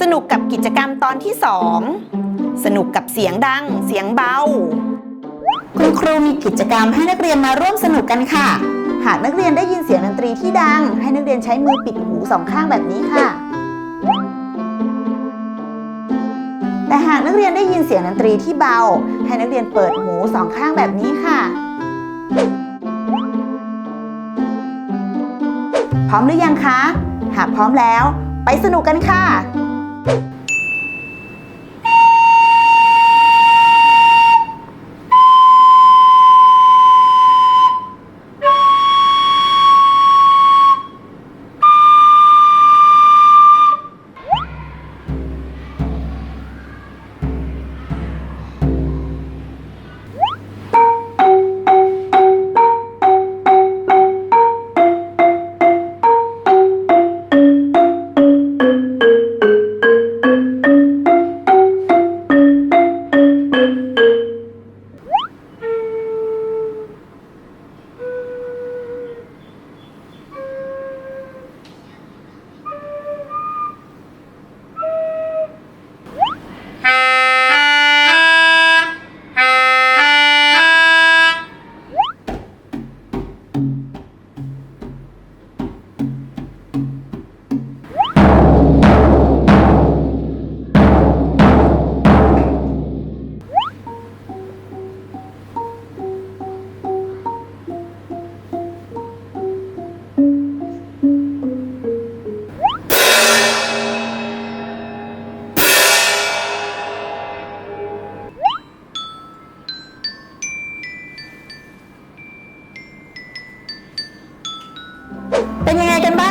สนุกกับกิจกรรมตอนที่ 2 สนุกกับเสียงดัง เสียงเบา คุณครูมีกิจกรรมให้นักเรียนมาร่วมสนุกกันค่ะ หากนักเรียนได้ยินเสียงดนตรีที่ดัง ให้นักเรียนใช้มือปิดหูสองข้างแบบนี้ค่ะ แต่หากนักเรียนได้ยินเสียงดนตรีที่เบา ให้นักเรียนเปิดหูสองข้างแบบนี้ค่ะ พร้อมหรือยังคะ หากพร้อมแล้ว ไปสนุกกันค่ะ เ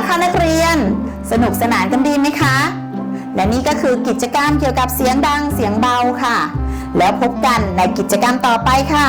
คะนักเรียน สนุกสนานกันดีไหมคะ และนี่ก็คือกิจกรรมเกี่ยวกับเสียงดังเสียงเบาค่ะ แล้วพบกันในกิจกรรมต่อไปค่ะ